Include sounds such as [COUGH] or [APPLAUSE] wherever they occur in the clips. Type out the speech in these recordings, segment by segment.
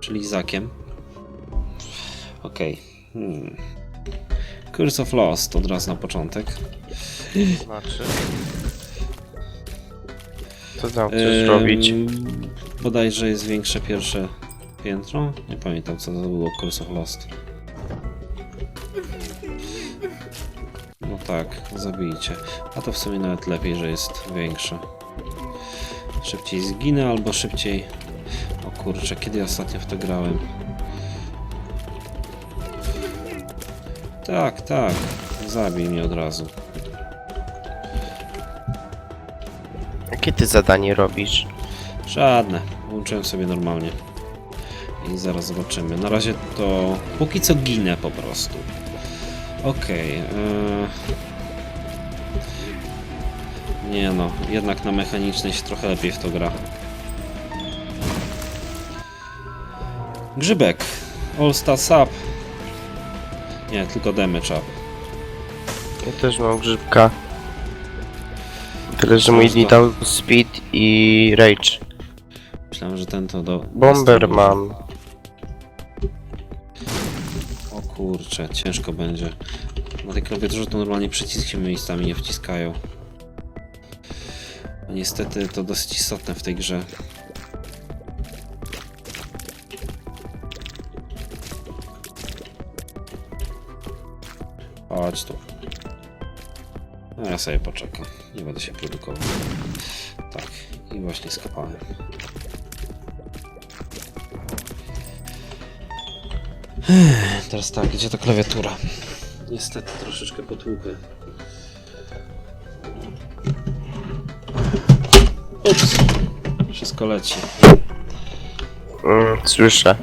Czyli Zakiem. Okej. Hmm. Curse of Lost od razu na początek. Znaczy. Co tam chcesz? Ym, Bodajże jest większe pierwsze piętro. Nie pamiętam co to było Curse of Lost. No tak, zabijcie. A to w sumie nawet lepiej, że jest większe. Szybciej zginę albo szybciej... Kurczę, kiedy ja ostatnio w to grałem? Tak, tak. Zabij mnie od razu. Jakie ty zadanie robisz? Żadne. Włączyłem sobie normalnie. I zaraz zobaczymy. Na razie to... Póki co ginę po prostu. Okej. e, Nie no, jednak na mechanicznej się trochę lepiej w to gra. Grzybek. All Star Sub. Nie, tylko damage up. Ja też mam grzybka. Tyle, że mój Można. dał speed i rage. Myślałem, że ten to do... Bomber mam. O kurczę, ciężko będzie. Na tej klawiaturze to normalnie przyciski się miejscami nie wciskają. A niestety to dosyć istotne w tej grze. Chodź tu. No ja sobie poczekam. Nie będę się produkował. Tak, i właśnie skopałem. Teraz tak, gdzie ta klawiatura? Niestety troszeczkę potłukę. Ups. Wszystko leci. Mm, słyszę.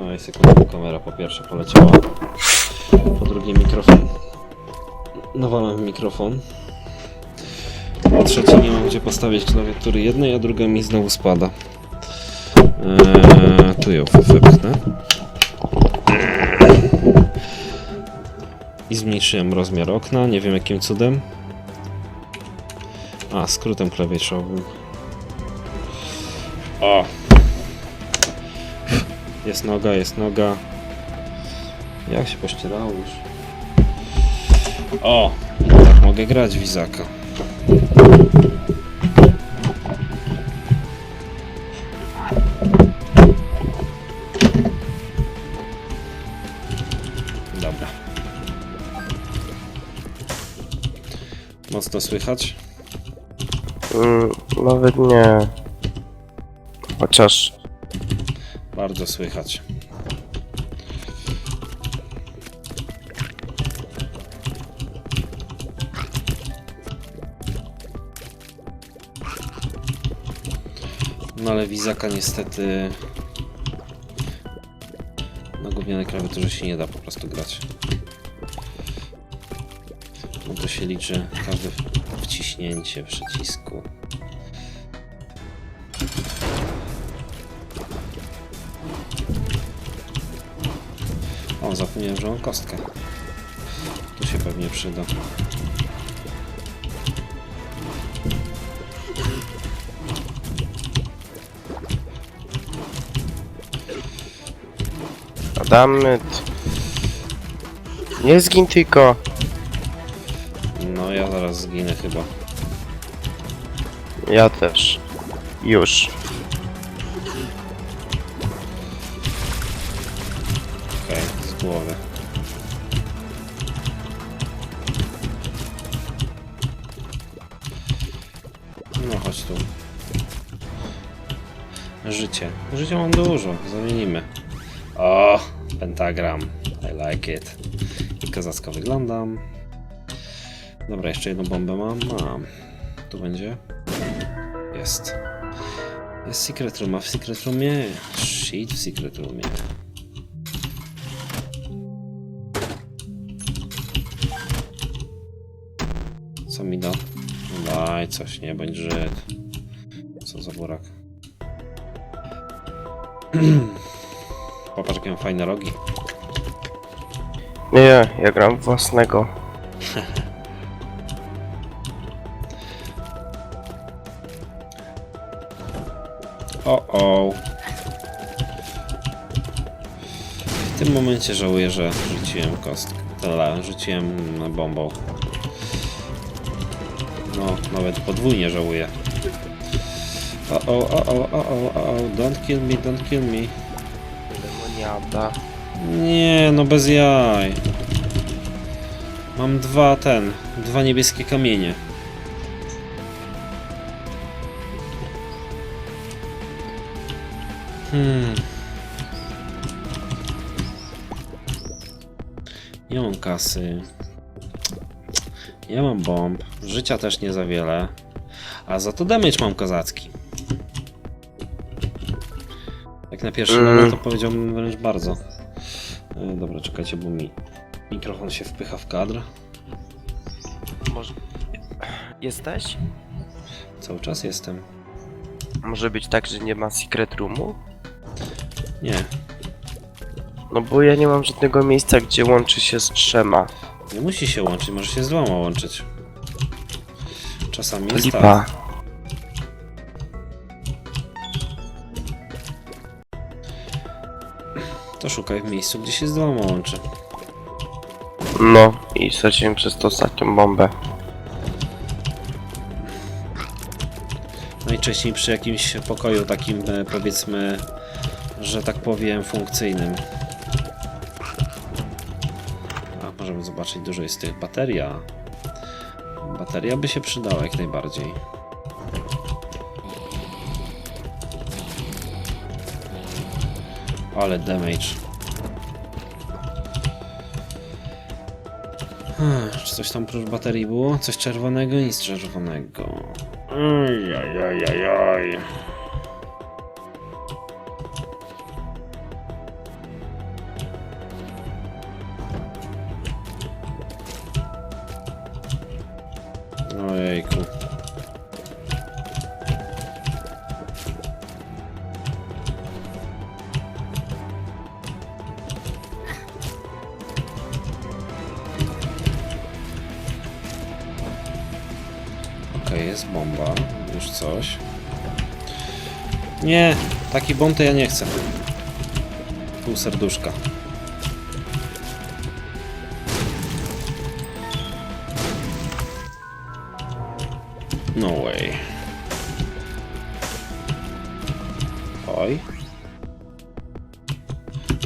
Oj, sekundę, kamera po pierwsze poleciała. Po drugie mikrofon. Nawalam mikrofon. Po trzecie nie mam gdzie postawić klawiatury jednej, a druga mi znowu spada. Eee, tu ją wypchnę. I zmniejszyłem rozmiar okna, nie wiem jakim cudem. A, skrótem klawiszowym. O! Jest noga, jest noga. Jak się pościerało już? O! Tak mogę grać w Izaka. Dobra. Mocno słychać? Mm, nawet nie. Chociaż Bardzo słychać. No ale Wizaka niestety na gównianej klawiaturze się nie da po prostu grać. No to się liczy każde wciśnięcie przycisku. O, zapomniałem, że mam kostkę. Tu się pewnie przyda. Adamyt. Nie zgin tylko. No, ja zaraz zginę chyba. Ja też. Już. Okej, z głowy. No, chodź tu. Życie. Życia mam dużo, zamienimy. O, pentagram. I like it. I kozacko wyglądam. Dobra, jeszcze jedną bombę mam. Mam. Tu będzie. Jest. Jest secret room, a w secret roomie... Shit w secret roomie. Co mi da? Daj coś, nie bądź Żyd. Co za burak. [CLEARS THROAT] Popatrz, jakie mam fajne rogi. Nie, ja gram własnego. [LAUGHS] O, o. W tym momencie żałuję, że rzuciłem kostkę. Tyle, rzuciłem bombą. No, nawet podwójnie żałuję. O, o, o, o, o, o, o, don't kill me, don't kill me. Demoniada. Nie, no bez jaj. Mam dwa ten, dwa niebieskie kamienie. Hmm. Nie mam kasy. Nie mam bomb. Życia też nie za wiele. A za to damage mam kozacki. Jak na pierwszy Mm. moment to powiedziałbym wręcz bardzo. E, Dobra, czekajcie, bo mi mikrofon się wpycha w kadr. Może... Jesteś? Cały czas jestem. Może być tak, że nie ma secret roomu? Nie, No bo ja nie mam żadnego miejsca, gdzie łączy się z trzema. nie musi się łączyć, może się z dwoma łączyć. Czasami jest tak. To szukaj w miejscu, gdzie się z dwoma łączy. No i straciłem przez to ostatnią bombę. Najczęściej przy jakimś pokoju takim, e, powiedzmy, że tak powiem, funkcyjnym. A, możemy zobaczyć, dużo jest tych. Bateria. Bateria by się przydała jak najbardziej. Ale damage. Hmm, czy coś tam prócz baterii było? Coś czerwonego? Nic czerwonego. Ojajajajaj. Ojejku. Nie, taki bomb to ja nie chcę. Pół serduszka. No way. Oj.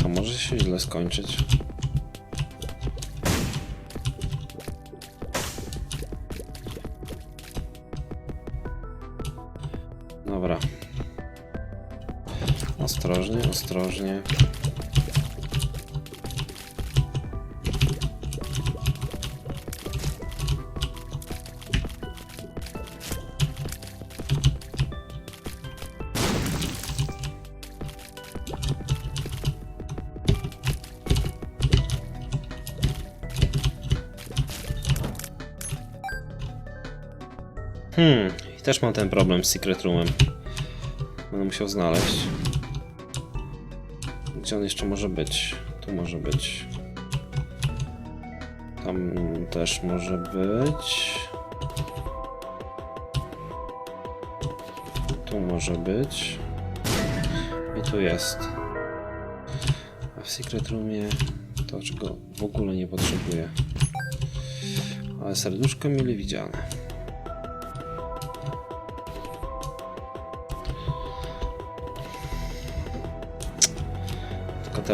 To może się źle skończyć. Ostrożnie. Hmm, też mam ten problem z Secret Roomem. Będę musiał znaleźć. Gdzie on jeszcze może być? Tu może być. Tam też może być. Tu może być. I tu jest. A w Secret Roomie to czego w ogóle nie potrzebuję. Ale serduszko mile widziane.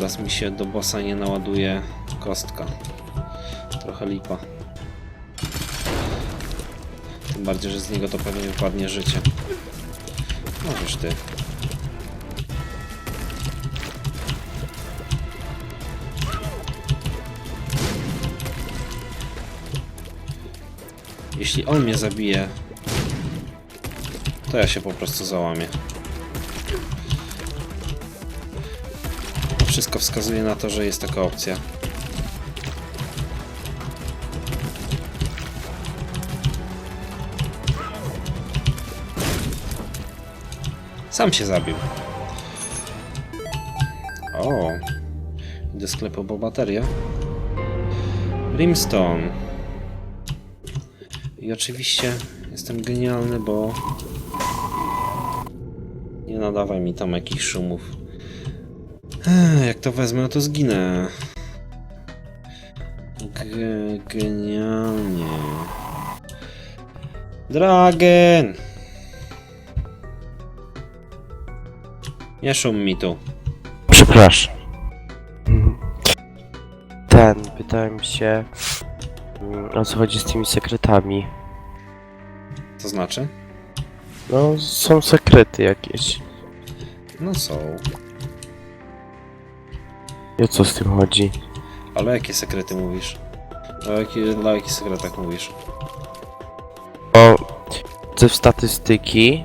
Teraz mi się do bossa nie naładuje kostka. Trochę lipa. Tym bardziej, że z niego to pewnie wypadnie życie. Możesz ty. Jeśli on mnie zabije, to ja się po prostu załamię. Wszystko wskazuje na to, że jest taka opcja. Sam się zabił. O. Do sklepu po baterię. Brimstone. I oczywiście jestem genialny, bo nie nadawaj mi tam jakichś szumów. Ech, jak to wezmę, to zginę. G genialnie. Dragen! Nie szum mi tu. Przepraszam. Ten, pytałem się, mm, o co chodzi z tymi sekretami. To znaczy? No, są sekrety jakieś. No są. I o co z tym chodzi? Ale jakie sekrety mówisz? O jaki, dla jakich sekretach mówisz? O, chcę w statystyki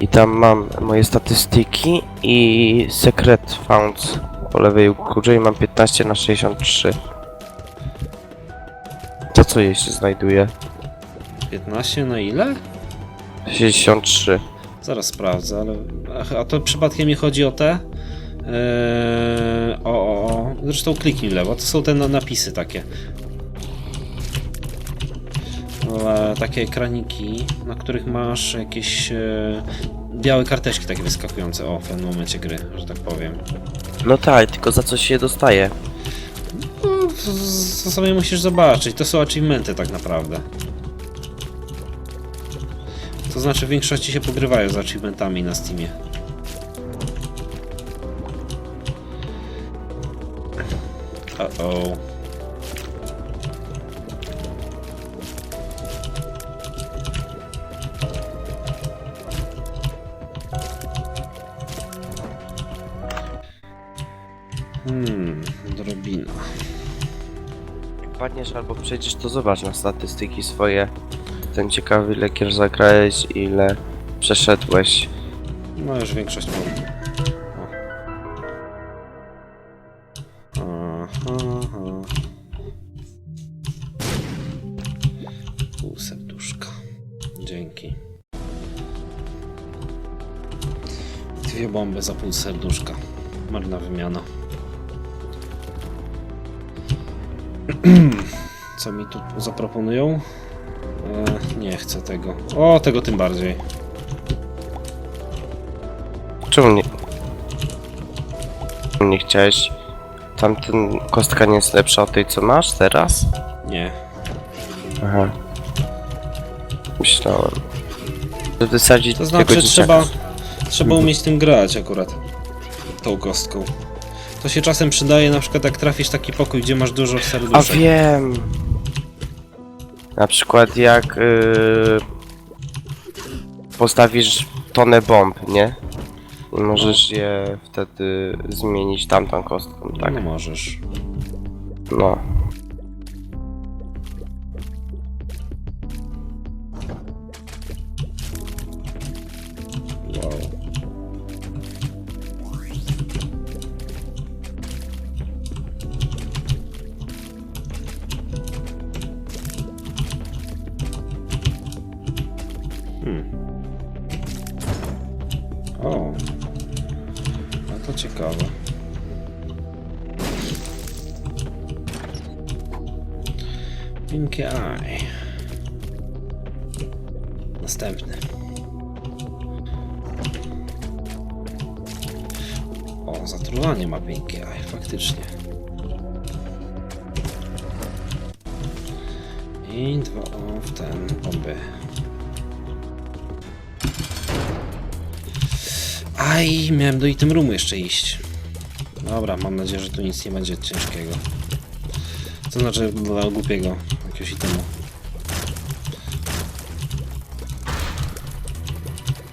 i tam mam moje statystyki i sekret found po lewej górze i mam 15 na 63. To co jej się znajduje? 15 na ile? 63. Zaraz sprawdzę, ale. Ach, a to przypadkiem nie chodzi o te? Eee, o, o, o. Zresztą kliknij lewo. To są te na, napisy takie. Takie ekraniki, na których masz jakieś e, białe karteczki takie wyskakujące. O, w pewnym momencie gry, że tak powiem. No tak, tylko za co się je dostaje? No, to, to sobie musisz zobaczyć. To są achievementy tak naprawdę. To znaczy w większości się pogrywają z achievementami na Steamie. Uh-oh. Hmm, drobina. Jak padniesz albo przejdziesz, to zobacz na statystyki swoje. Ten ciekawy, ile gier zagrałeś, ile przeszedłeś. No już większość mam. Bomby za pół serduszka. Marna wymiana. [CLEARS THROAT] Co mi tu zaproponują? E, nie chcę tego. O, tego tym bardziej. Czemu nie... Nie chciałeś? Tamten kostka nie jest lepsza od tej, co masz teraz? Nie. Aha. Myślałem. To wysadzić To tego znaczy dzieciaka. trzeba, trzeba umieć tym grać akurat. Tą kostką. To się czasem przydaje na przykład jak trafisz taki pokój, gdzie masz dużo A serduszek. wiem! Na przykład jak yy, postawisz tonę bomb, nie? I możesz je wtedy zmienić tamtą kostką, tak? No możesz. No. Zatruwanie ma Pinkie Eye, faktycznie. I dwa o, w ten bomby. Aj, miałem do item roomu jeszcze iść. Dobra, mam nadzieję, że tu nic nie będzie ciężkiego. To znaczy dla głupiego jakiegoś itemu.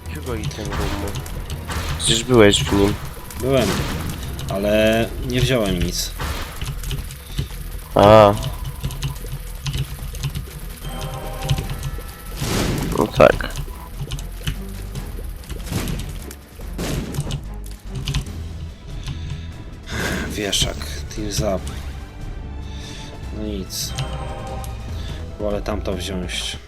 Jakiego item roomu? Przecież byłeś w nim. Byłem, ale nie wziąłem nic. A. No tak. Wieszak, Tears Up. No nic. Wolę tamto wziąć.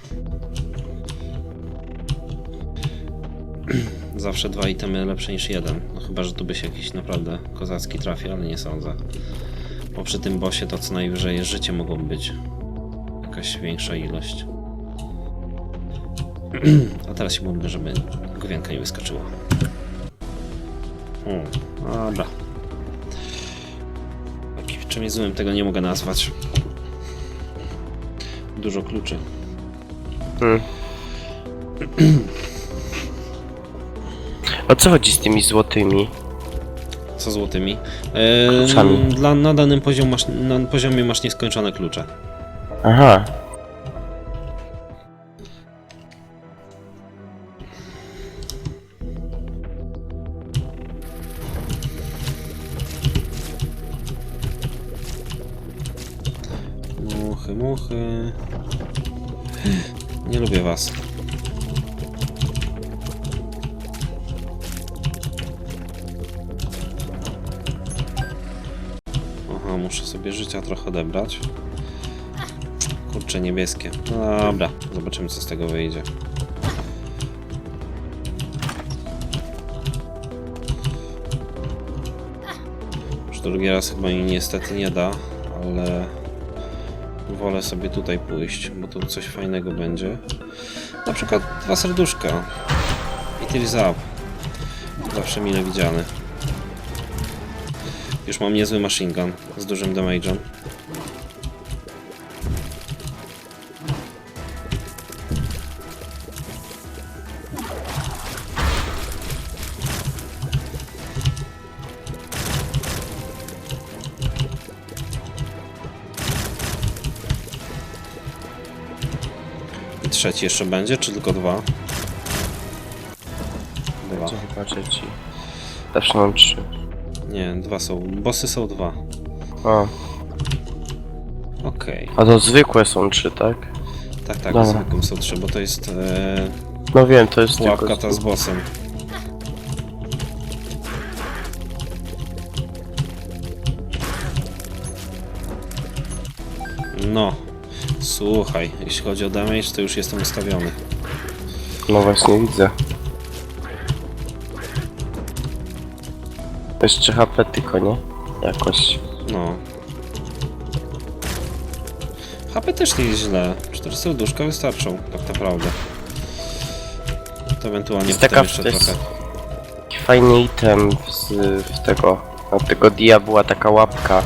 Zawsze dwa itemy lepsze niż jeden. No chyba, że tu by się jakiś naprawdę kozacki trafi, ale nie sądzę. Bo przy tym bossie to co najwyżej życie mogą być. Jakaś większa ilość. [CLEARS THROAT] A teraz się modlę, żeby gwianka nie wyskoczyła. Hmm, dobra. Takim czymś złym tego nie mogę nazwać. Dużo kluczy. Hmm. [CLEARS THROAT] O co chodzi z tymi złotymi? Co złotymi? E, Kluczami. Dla, na danym poziom masz, na poziomie masz nieskończone klucze. Aha. Aha, muszę sobie życia trochę odebrać. Kurcze niebieskie. No dobra, zobaczymy co z tego wyjdzie. Już drugi raz chyba mi niestety nie da, ale wolę sobie tutaj pójść, bo tu coś fajnego będzie. Na przykład dwa serduszka. I Tears Up. Zawsze mile widziany. Już mam niezły machine gun z dużym damage'em. I trzeci jeszcze będzie, czy tylko dwa? Dwa. Co zobaczę ci. Zawsze mam trzy. Nie, dwa są. Bossy są dwa. O, Okej. a to zwykłe są trzy, tak? Tak, tak, Dobra. zwykłym są trzy, bo to jest e, No wiem, to jest pułapka ta z bossem. No, słuchaj, jeśli chodzi o damage, to już jestem ustawiony. No właśnie widzę. Jeszcze HP tylko, nie? Jakoś. No. HP też nie jest źle. 4 serduszka wystarczą, tak naprawdę. To ewentualnie Jest potem taka- jeszcze trochę. Fajny item z, w tego. Na tego dia była taka łapka.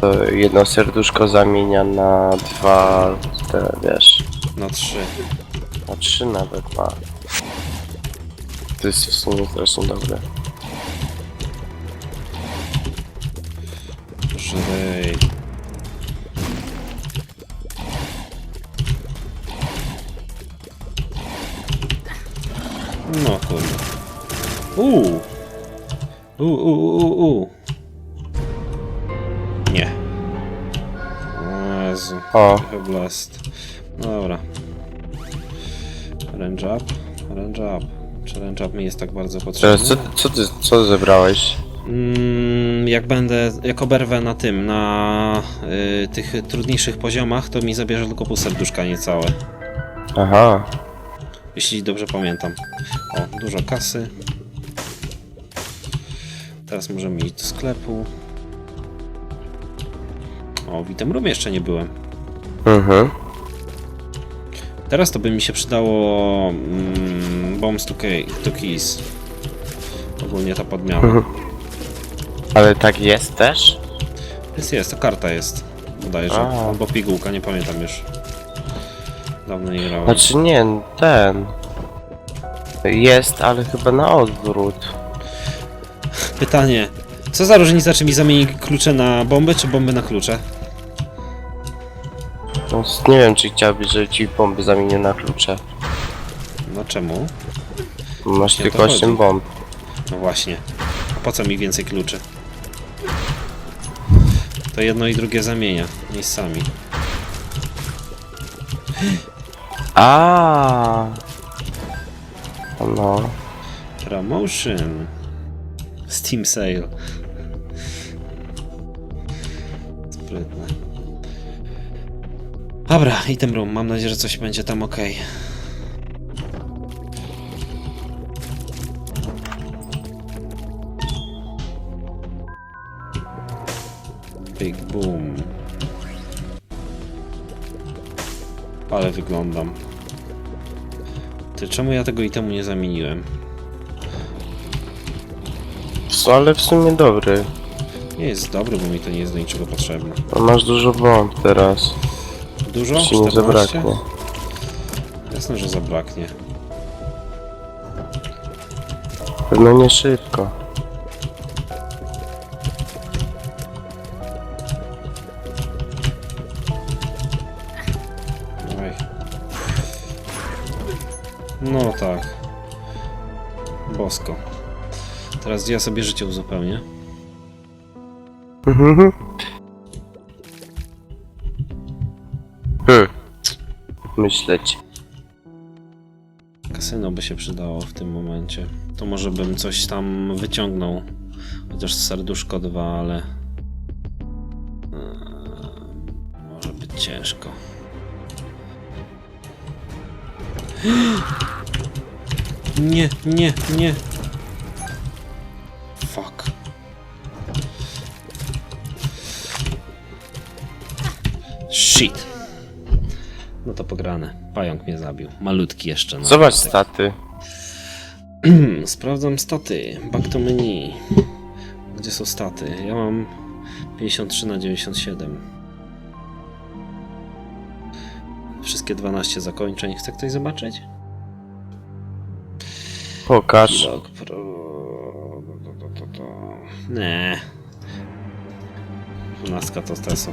To jedno serduszko zamienia na dwa, te, wiesz, Na 3. na trzy nawet ma. To jest w sumie strasznie dobre. Żrej. No kurde. Uuu. Uuu, uuu, uuu, uuu. Nie. O Jezu. O, Trochę blast. Dobra. Range up. Range up. Czy range up mi jest tak bardzo potrzebny? co, co ty, co zebrałeś? Mm, jak będę, jak oberwę na tym, na y, tych trudniejszych poziomach, to mi zabierze tylko pół serduszka niecałe. Aha, Jeśli dobrze pamiętam. O, dużo kasy. Teraz możemy iść do sklepu. O, w item roomie jeszcze nie byłem. mhm. Teraz to by mi się przydało mm, Bombs to, to Keys. Ogólnie ta podmiana. Mhm. Ale tak jest też? Jest, jest, to karta jest. Bodajże. A. Albo pigułka, nie pamiętam już. Dawno nie grałem. Znaczy nie, ten. Jest, ale chyba na odwrót. Pytanie. Co za różnica, czy mi zamieni klucze na bomby, czy bomby na klucze? No, s- nie wiem, czy chciałbyś, żeby ci bomby zamienił na klucze. No czemu? Masz Właśnie o tylko to 8 chodzi. bomb. No właśnie. A po co mi więcej kluczy? To jedno i drugie zamienia. Miejscami. A. No. Promotion. Steam sale. Sprytne. Dobra, item room. Mam nadzieję, że coś będzie tam ok. Boom. Ale wyglądam. Ty, czemu ja tego itemu nie zamieniłem? W- Ale w sumie dobry. Nie jest dobry, bo mi to nie jest do niczego potrzebne. A masz dużo bomb teraz. Dużo? Ci nie 14? zabraknie. Jasne, że zabraknie. Pewno nie szybko. Ja sobie życie uzupełnię? Mhm. Hmm. Myśleć. Kasyno by się przydało w tym momencie. To może bym coś tam wyciągnął. Chociaż serduszko dwa, ale... Eee, może być ciężko. [GASPS] Nie, nie, nie. Shit. No to pograne. Pająk mnie zabił. Malutki jeszcze. no. Zobacz staty. [CLEARS THROAT] Sprawdzam staty. Back to menu. Gdzie są staty? Ja mam 53 na 97. Wszystkie 12 zakończeń. Chce ktoś zobaczyć? Pokaż. Log pro... To, to, to, to. Nie. 12 to stresu.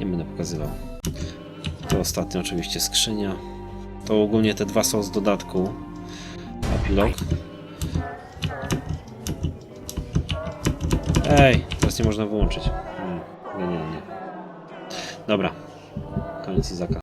Nie będę pokazywał. To ostatnio oczywiście skrzynia. To ogólnie te dwa są z dodatku. Epilog. Ej, teraz nie można wyłączyć. Hmm, Nie, nie, nie. Dobra. Koniec Izaka.